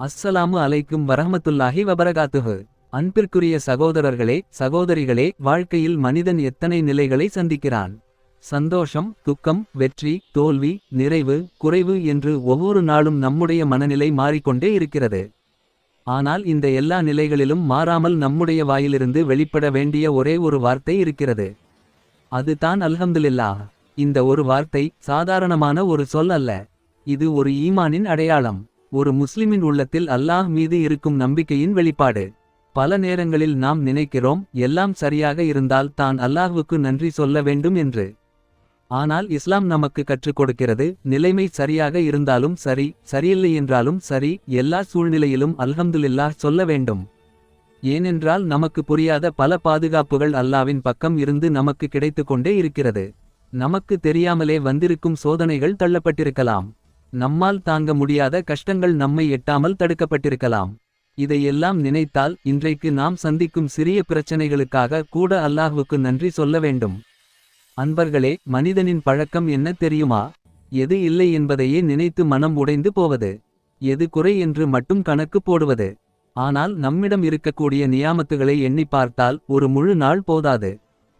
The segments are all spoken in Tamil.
அஸ்ஸலாமு அலைக்கும் வரஹமத்துல்லாஹி வபரகாத்துஹு. அன்பிற்குரிய சகோதரர்களே சகோதரிகளே வாழ்க்கையில் மனிதன் எத்தனை நிலைகளை சந்திக்கிறான்? சந்தோஷம் துக்கம் வெற்றி தோல்வி நிறைவு குறைவு என்று ஒவ்வொரு நாளும் நம்முடைய மனநிலை மாறிக்கொண்டே இருக்கிறது. ஆனால் இந்த எல்லா நிலைகளிலும் மாறாமல் நம்முடைய வாயிலிருந்து வெளிப்பட வேண்டிய ஒரே ஒரு வார்த்தை இருக்கிறது. அது தான் அல்ஹம்துலில்லாஹ். இந்த ஒரு வார்த்தை சாதாரணமான ஒரு சொல் அல்ல. இது ஒரு ஈமானின் அடையாளம். ஒரு முஸ்லிமின் உள்ளத்தில் அல்லாஹ் மீது இருக்கும் நம்பிக்கையின் வெளிப்பாடு. பல நேரங்களில் நாம் நினைக்கிறோம் எல்லாம் சரியாக இருந்தால் தான் அல்லாஹ்வுக்கு நன்றி சொல்ல வேண்டும் என்று. ஆனால் இஸ்லாம் நமக்கு கற்றுக் கொடுக்கிறது நிலைமை சரியாக இருந்தாலும் சரி சரியில்லை என்றாலும் சரி எல்லா சூழ்நிலையிலும் அல்ஹம்துலில்லாஹ் சொல்ல வேண்டும். ஏனென்றால் நமக்கு புரியாத பல பாதுகாப்புகள் அல்லாவின் பக்கம் இருந்து நமக்கு கிடைத்து கொண்டே இருக்கிறது. நமக்கு தெரியாமலே வந்திருக்கும் சோதனைகள் தள்ளப்பட்டிருக்கலாம். நம்மால் தாங்க முடியாத கஷ்டங்கள் நம்மை எட்டாமல் தடுக்கப்பட்டிருக்கலாம். இதையெல்லாம் நினைத்தால் இன்றைக்கு நாம் சந்திக்கும் சிறிய பிரச்சனைகளுக்காக கூட அல்லாஹ்வுக்கு நன்றி சொல்ல வேண்டும். அன்பர்களே மனிதனின் பழக்கம் என்ன தெரியுமா? எது இல்லை என்பதையே நினைத்து மனம் உடைந்து போவது. எது குறை என்று மட்டும் கணக்கு போடுவது. ஆனால் நம்மிடம் இருக்கக்கூடிய நியாமத்துகளை எண்ணி பார்த்தால் ஒரு முழு நாள் போதாது.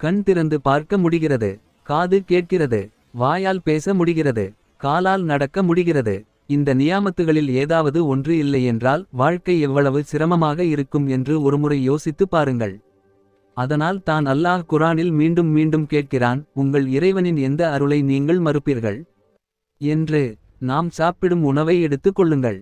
கண் திறந்து பார்க்க முடிகிறது. காது கேட்கிறது. வாயால் பேச முடிகிறது. காலால் நடக்க முடிகிறது. இந்த நியாமத்துகளில் ஏதாவது ஒன்று இல்லையென்றால் வாழ்க்கை எவ்வளவு சிரமமாக இருக்கும் என்று ஒருமுறை யோசித்து பாருங்கள். அதனால் தான் அல்லாஹ் குரானில் மீண்டும் மீண்டும் கேட்கிறான் உங்கள் இறைவனின் எந்த அருளை நீங்கள் மறுப்பீர்கள்? என்று. நாம் சாப்பிடும் உணவை எடுத்துக் கொள்ளுங்கள்.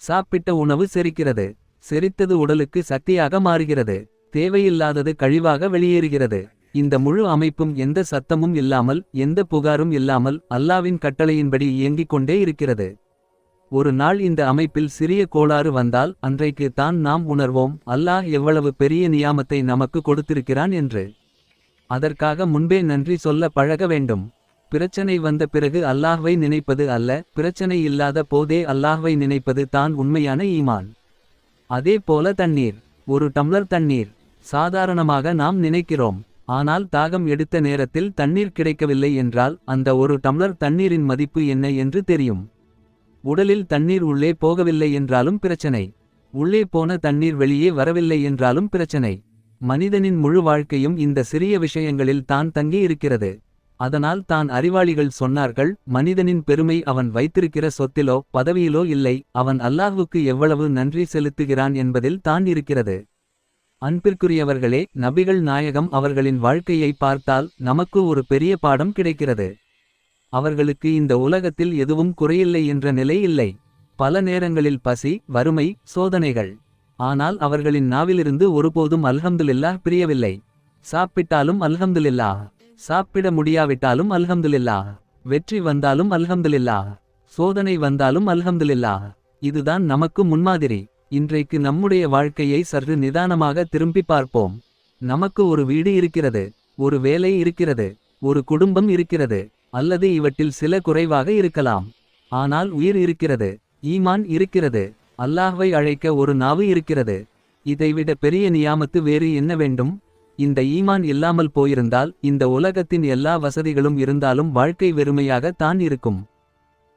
சாப்பிட்ட உணவு செரிக்கிறது. செரித்தது உடலுக்கு சக்தியாக மாறுகிறது. தேவையில்லாதது கழிவாக வெளியேறுகிறது. இந்த முழு அமைப்பும் எந்த சத்தமும் இல்லாமல் எந்த புகாரும் இல்லாமல் அல்லாவின் கட்டளையின்படி இயங்கிக் கொண்டே இருக்கிறது. ஒரு நாள் இந்த அமைப்பில் சிறிய கோளாறு வந்தால் அன்றைக்கு தான் நாம் உணர்வோம் அல்லாஹ் எவ்வளவு பெரிய நியாமத்தை நமக்கு கொடுத்திருக்கிறான் என்று. அதற்காக முன்பே நன்றி சொல்ல பழக வேண்டும். பிரச்சனை வந்த பிறகு அல்லாஹ்வை நினைப்பது அல்ல பிரச்சனை இல்லாத போதே அல்லாஹ்வை நினைப்பது தான் உண்மையான ஈமான். அதே போல தண்ணீர் ஒரு டம்ளர் தண்ணீர் சாதாரணமாக நாம் நினைக்கிறோம். ஆனால் தாகம் எடுத்த நேரத்தில் தண்ணீர் கிடைக்கவில்லை என்றால் அந்த ஒரு டம்ளர் தண்ணீரின் மதிப்பு என்ன என்று தெரியும். உடலில் தண்ணீர் உள்ளே போகவில்லை என்றாலும் பிரச்சனை. உள்ளே போன தண்ணீர் வெளியே வரவில்லை என்றாலும் பிரச்சனை. மனிதனின் முழு வாழ்க்கையும் இந்த சிறிய விஷயங்களில் தான் தங்கி இருக்கிறது அதனால் தான் அறிவாளிகள் சொன்னார்கள் மனிதனின் பெருமை அவன் வைத்திருக்கிற சொத்திலோ பதவியிலோ இல்லை அவன் அல்லாஹுக்கு எவ்வளவு நன்றி செலுத்துகிறான் என்பதில் தான் இருக்கிறது. அன்பிற்குரியவர்களே நபிகள் நாயகம் அவர்களின் வாழ்க்கையை பார்த்தால் நமக்கு ஒரு பெரிய பாடம் கிடைக்கிறது. அவர்களுக்கு இந்த உலகத்தில் எதுவும் குறையில்லை என்ற நிலை இல்லை. பல நேரங்களில் பசி வறுமை சோதனைகள். ஆனால் அவர்களின் நாவிலிருந்து ஒருபோதும் அல்ஹம்துலில்லாஹ் பிரியவில்லை. சாப்பிட்டாலும் அல்ஹம்துலில்லாஹ். சாப்பிட முடியாவிட்டாலும் அல்ஹம்துலில்லா வெற்றி வந்தாலும் அல்ஹம்துலில்லாஹ். சோதனை வந்தாலும் அல்ஹம்துலில்லாஹ். இதுதான் நமக்கு முன்மாதிரி. இன்றைக்கு நம்முடைய வாழ்க்கையை சற்று நிதானமாக திரும்பி பார்ப்போம். நமக்கு ஒரு வீடு இருக்கிறது ஒரு வேலை இருக்கிறது ஒரு குடும்பம் இருக்கிறது அல்லது இவற்றில் சில குறைவாக இருக்கலாம். ஆனால் உயிர் இருக்கிறது ஈமான் இருக்கிறது அல்லாஹ்வை அழைக்க ஒரு நாவு இருக்கிறது. இதைவிட பெரிய நியாமத்து வேறு என்ன வேண்டும்? இந்த ஈமான் இல்லாமல் போயிருந்தால் இந்த உலகத்தின் எல்லா வசதிகளும் இருந்தாலும் வாழ்க்கை வெறுமையாக தான் இருக்கும்.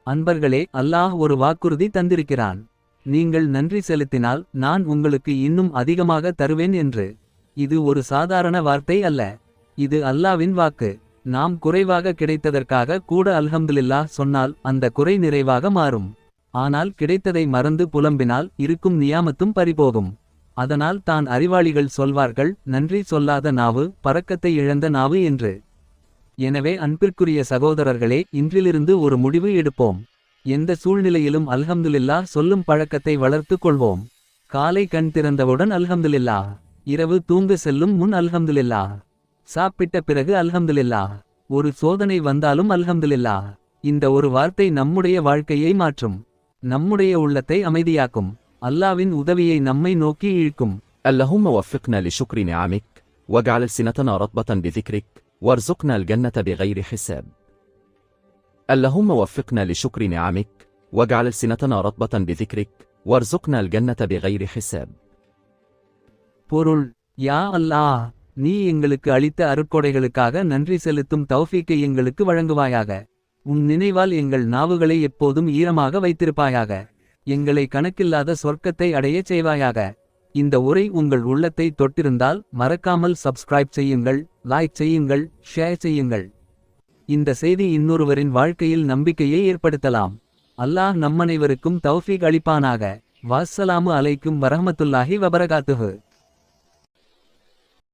அன்பர்களே அல்லாஹ் ஒரு வாக்குறுதி தந்திருக்கிறான். நீங்கள் நன்றி செலுத்தினால் நான் உங்களுக்கு இன்னும் அதிகமாக தருவேன் என்று. இது ஒரு சாதாரண வார்த்தை அல்ல. இது அல்லாவின் வாக்கு. நாம் குறைவாக கிடைத்ததற்காக கூட அல்ஹம்துலில்லாஹ் சொன்னால் அந்த குறை நிறைவாக மாறும். ஆனால் கிடைத்ததை மறந்து புலம்பினால் இருக்கும் நியாமத்தும் பறிபோகும். அதனால் தான் அறிவாளிகள் சொல்வார்கள் நன்றி சொல்லாத நாவு பறக்கத்தை இழந்த நாவு என்று. எனவே அன்பிற்குரிய சகோதரர்களே இன்றிலிருந்து ஒரு முடிவு எடுப்போம். எந்த சூழ்நிலையிலும் அல்ஹம்துலில்லாஹ் சொல்லும் பழக்கத்தை வளர்த்து கொள்வோம் காலை கண் திறந்தவுடன் அல்ஹம்துலில்லாஹ் இரவு தூங்க செல்லும் முன் அல்ஹம்துலில்லாஹ் சாப்பிட்ட பிறகு அல்ஹம்துலில்லாஹ் ஒரு சோதனை வந்தாலும் அல்ஹம்துலில்லாஹ் இந்த ஒரு வார்த்தை நம்முடைய வாழ்க்கையை மாற்றும் நம்முடைய உள்ளத்தை அமைதியாக்கும் அல்லாவின் உதவியை நம்மை நோக்கி இழுக்கும் اللهم وفقنا لشكر نعمك واجعل سنتنا رطبة بذكرك وارزقنا الجنة بغير حساب اللهم وفقنا لشكر نعمك واجعل سنتنا رطبة بذكرك وارزقنا الجنة بغير حساب பொருள் யா அல்லாஹ் நீ எங்களுக்கு அளித்த அருட்கொடைகளுக்காக நன்றி செலுத்தும் தௌஃபீக்கை எங்களுக்கு வழங்குவாயாக உன் நினைவால் எங்கள் நாவுகளை எப்போதும் ஈரமாக வைத்திருப்பாயாக எங்களை கணக்கில்லாத சொர்க்கத்தை அடையச் செய்வாயாக இந்த உரை உங்கள் உள்ளத்தை தொட்டிருந்தால் மறக்காமல் சப்ஸ்கிரைப் செய்யுங்கள் லைக் செய்யுங்கள் ஷேர் செய்யுங்கள் இந்த செய்தி இன்னொருவரின் வாழ்க்கையில் நம்பிக்கையை ஏற்படுத்தலாம். அல்லாஹ் நம்மனைவருக்கும் தௌஃபீக் அளிப்பானாக. வாஸ்ஸலாமு அலைக்கும் வரஹ்மத்துல்லாஹி வபரகாத்துஹு.